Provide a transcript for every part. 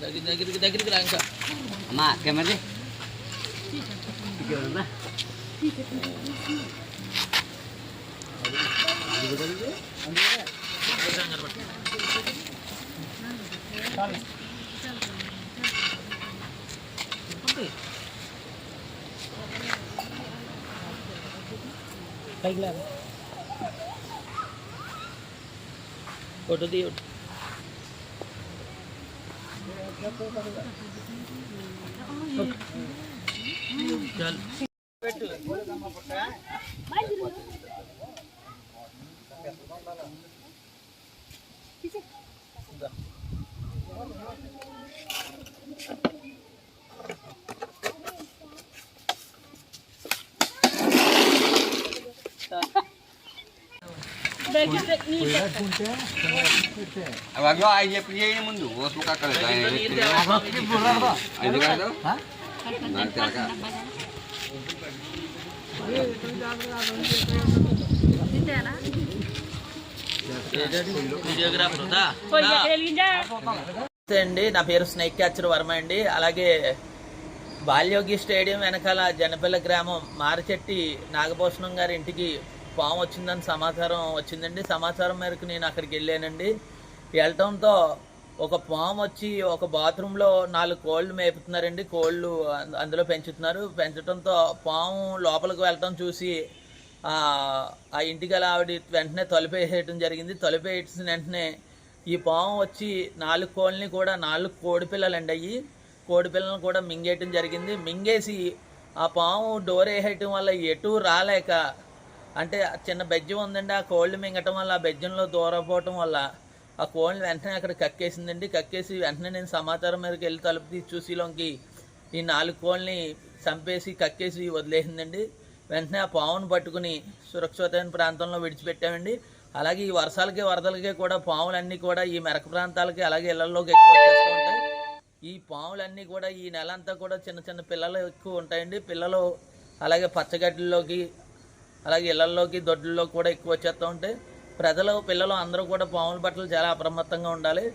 దగ్గర దగ్గరికి దగ్గరికి రా ఇంకా అమ్మా కెమెరా పైకి లా ఫోటో తీయ చాలు అవ్వ ఆయన చెప్పి ముందు. ఓసు కక్కలేదు ఆయన నాకు తెలక. అండి. నా పేరు స్నేక్ క్యాచర్ వర్మ అండి. అలాగే బాల్యోగి స్టేడియం వెనకాల జనపల్లి గ్రామం మారిచెట్టి నాగభూషణం గారి ఇంటికి పాము వచ్చిందని సమాచారం వచ్చిందండి. సమాచారం మేరకు నేను అక్కడికి వెళ్ళానండి. వెళ్ళటంతో ఒక పాము వచ్చి ఒక బాత్రూంలో నాలుగు కోళ్ళు మేపుతున్నారండి. కోళ్ళు అందులో పెంచుతున్నారు. పెంచడంతో పాము లోపలికి వెళ్ళటం చూసి ఆ ఇంటికి గల ఆవిడ వెంటనే తొలిపేసేయటం జరిగింది. తొలిపేసిన వెంటనే ఈ పాము వచ్చి నాలుగు కోళ్ళని కూడా నాలుగు కోడి పిల్లలండి అయ్యి కోడి పిల్లలను కూడా మింగేయటం జరిగింది. మింగేసి ఆ పాము డోర్ వేసేయటం వల్ల ఎటు రాలేక అంటే చిన్న బెజ్జం ఉందండి ఆ కోళ్ళు మింగటం వల్ల ఆ బెజ్జంలో దూరపోవటం వల్ల ఆ కోళ్ళని వెంటనే అక్కడ కక్కేసిందండి. కక్కేసి వెంటనే నేను సమాచారం మీదకి వెళ్ళి తలుపు తీసి చూసిలోకి ఈ నాలుగు కోళ్ళని చంపేసి కక్కేసి వదిలేసిందండి. వెంటనే ఆ పావును పట్టుకుని సురక్షితమైన ప్రాంతంలో విడిచిపెట్టామండి. అలాగే ఈ వర్షాలకి వరదలకి కూడా పాములన్నీ కూడా ఈ మెరక ప్రాంతాలకి అలాగే ఇళ్ళలోకి ఎక్కువ వచ్చేస్తూ ఉంటాయి. ఈ పాములన్నీ కూడా ఈ నెల అంతా కూడా చిన్న చిన్న పిల్లలు ఎక్కువ ఉంటాయండి. పిల్లలు అలాగే పచ్చగడ్డల్లోకి అలాగే ఇళ్ళలోకి దొడ్లలో కూడా ఎక్కువ వచ్చేస్తూ ఉంటాయి ప్రజలు పిల్లలు అందరూ కూడా పాముల బట్టలు చాలా అప్రమత్తంగా ఉండాలి.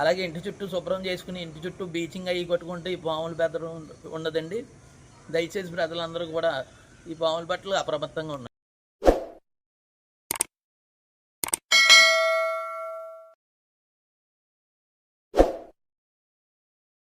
అలాగే ఇంటి చుట్టూ శుభ్రం చేసుకుని ఇంటి చుట్టూ బీచింగ్ అయ్యి కొట్టుకుంటే ఈ పాముల బెదరు ఉండదండి. దయచేసి ప్రజలందరూ కూడా ఈ పాముల బట్టలు అప్రమత్తంగా ఉండాలి